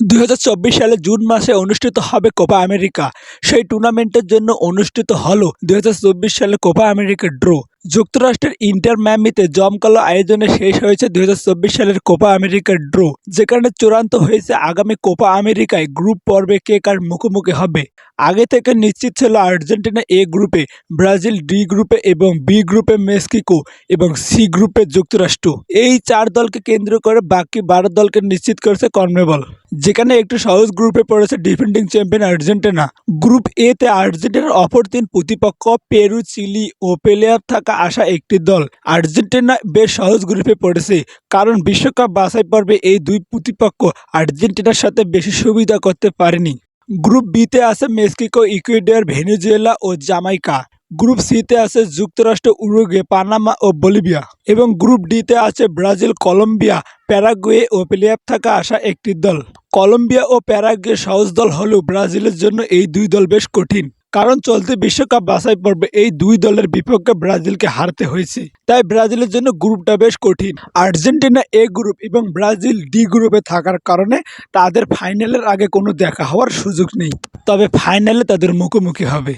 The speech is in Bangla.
দুই হাজার চব্বিশ সালে জুন মাসে অনুষ্ঠিত হবে কোপা আমেরিকা। সেই টুর্নামেন্টের জন্য অনুষ্ঠিত হলো দুই হাজার চব্বিশ সালে কোপা আমেরিকা ড্র যুক্তরাষ্ট্রের ইন্টার ম্যামিতে জমকালো আয়োজনে শেষ হয়েছে দু হাজার চব্বিশ সালের কোপা আমেরিকার ড্র যেখানে চূড়ান্ত হয়েছে আগামী কোপা আমেরিকায় গ্রুপ পর্বে কে কার মুখোমুখি হবে। আগে থেকে নিশ্চিত ছিল আর্জেন্টিনা এ গ্রুপে, ব্রাজিল ডি গ্রুপে এবং বি গ্রুপে মেক্সিকো এবং সি গ্রুপে যুক্তরাষ্ট্র। এই চার দলকে কেন্দ্র করে বাকি বারো দলকে নিশ্চিত করেছে কনমেবল যেখানে একটু সহজ গ্রুপে পড়েছে ডিফেন্ডিং চ্যাম্পিয়ন আর্জেন্টিনা। গ্রুপ এতে আর্জেন্টিনার অপর তিন প্রতিপক্ষ পেরু, চিলি ও প্লেয়ার থাকা আসা একটি দল আর্জেন্টিনা বেশ সহজ গ্রুপে পড়েছে, কারণ বিশ্বকাপ বাছাই পর্বে এই দুই প্রতিপক্ষ আর্জেন্টিনার সাথে বেশি সুবিধা করতে পারেনি। গ্রুপ বিতে আছে মেক্সিকো, ইকুয়েডর, ভেনেজুয়েলা ও জামাইকা গ্রুপ সিতে আছে যুক্তরাষ্ট্র উরুগে পানামা ও বলিভিয়া। এবং গ্রুপ ডিতে আছে ব্রাজিল, কলম্বিয়া, প্যারাগুয়ে ও প্লেয়ার থাকা আসা একটি দল। কলম্বিয়া ও প্যারাগুয়ে সহজ দল হলেও ব্রাজিলের জন্য এই দুই দল বেশ কঠিন। কারণ চলতি বিশ্বকাপ বাছাই পর্বে এই দুই দলের বিপক্ষে ব্রাজিলকে হারতে হয়েছে। তাই ব্রাজিলের জন্য গ্রুপটা বেশ কঠিন। আর্জেন্টিনা এ গ্রুপ এবং ব্রাজিল ডি গ্রুপে থাকার কারণে তাদের ফাইনালের আগে কোনো দেখা হওয়ার সুযোগ নেই। তবে ফাইনালে তাদের মুখোমুখি হবে।